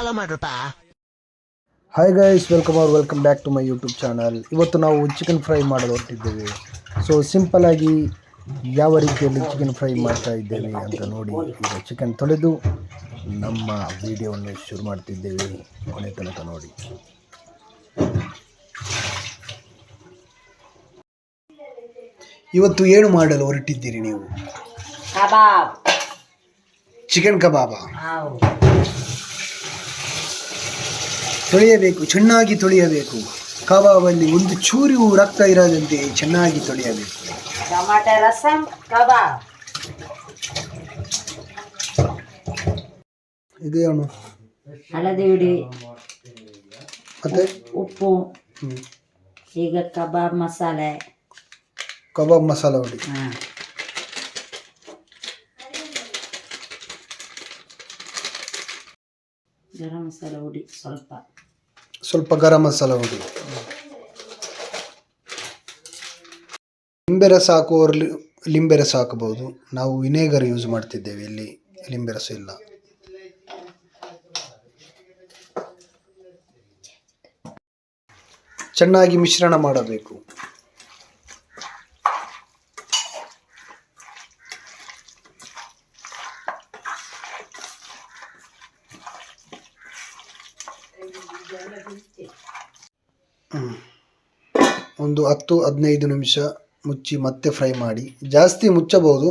Follow ಮಾಡ್ರಪ್ಪ hi guys welcome our welcome back to my YouTube channel ಇವತ್ತು ನಾವು chicken fry ಮಾಡಲು ಹೊರಟಿದ್ದೇವೆ so ಸಿಂಪಲಾಗಿ ಯಾವ ರೀತಿಯಲ್ಲಿ ಚಿಕನ್ ಫ್ರೈ ಮಾಡ್ತಾ ಇದ್ದೇವೆ ಅಂತ ನೋಡಿ ಈಗ ಚಿಕನ್ ತೊಳೆದು ನಮ್ಮ ವಿಡಿಯೋವನ್ನು ಶುರು ಮಾಡ್ತಿದ್ದೇವೆ. ಕೊನೆ ತನಕ ನೋಡಿ. ಇವತ್ತು ಏನು ಮಾಡಲು ಹೊರಟಿದ್ದೀರಿ ನೀವು? ಕಬಾಬ್. ಚಿಕನ್ ಕಬಾಬಾ ತೊಳೆಯಬೇಕು ಚೆನ್ನಾಗಿ ತೊಳೆಯಬೇಕು. ಕಬಾಬಲ್ಲಿ ಒಂದು ಚೂರು ರಕ್ತ ಇರದಂತೆ ಚೆನ್ನಾಗಿ ತೊಳೆಯಬೇಕು. Tomato rasam kebab. ಇದೇನು ಹಳದಿ ಹುಡಿ. ಮತ್ತೆ? ಉಪ್ಪು. ಈಗ ಕಬಾಬ್ ಮಸಾಲೆ. ಕಬಾಬ್ ಮಸಾಲೆ ಹುಡಿ. ಗರಂ ಮಸಾಲೆ ಹುಡಿ ಸ್ವಲ್ಪ. ಸ್ವಲ್ಪ ಗರಂ ಮಸಾಲ ಹುಡಿ ಲಿಂಬೆ ರಸ ಹಾಕುವವರು ಲಿಂಬೆ ರಸ ಹಾಕಬಹುದು. ನಾವು ವಿನೇಗರ್ ಯೂಸ್ ಮಾಡ್ತಿದ್ದೇವೆ, ಇಲ್ಲಿ ಲಿಂಬೆ ರಸ ಇಲ್ಲ. ಚೆನ್ನಾಗಿ ಮಿಶ್ರಣ ಮಾಡಬೇಕು. ಒಂದು ಹತ್ತು ಹದಿನೈದು ನಿಮಿಷ ಮುಚ್ಚಿ ಮತ್ತೆ ಫ್ರೈ ಮಾಡಿ. ಜಾಸ್ತಿ ಮುಚ್ಚಬಹುದು.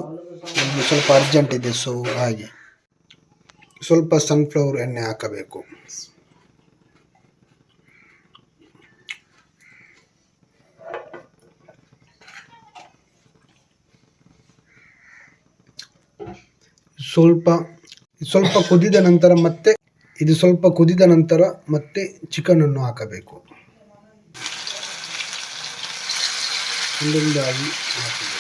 ಒಂದು ಸ್ವಲ್ಪ ಅರ್ಜೆಂಟ್ ಇದೆ ಸೊ ಹಾಗೆ. ಸ್ವಲ್ಪ ಸನ್ಫ್ಲವರ್ ಎಣ್ಣೆ ಹಾಕಬೇಕು. ಸ್ವಲ್ಪ ಸ್ವಲ್ಪ ಕುದಿದ ನಂತರ ಮತ್ತೆ ಇದು ಸ್ವಲ್ಪ ಕುದಿದ ನಂತರ ಮತ್ತೆ ಚಿಕನನ್ನು ಹಾಕಬೇಕು. ಒಂದೊಂದಾಗಿ ಹಾಕಬೇಕು.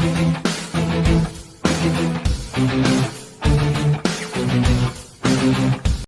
Thank you.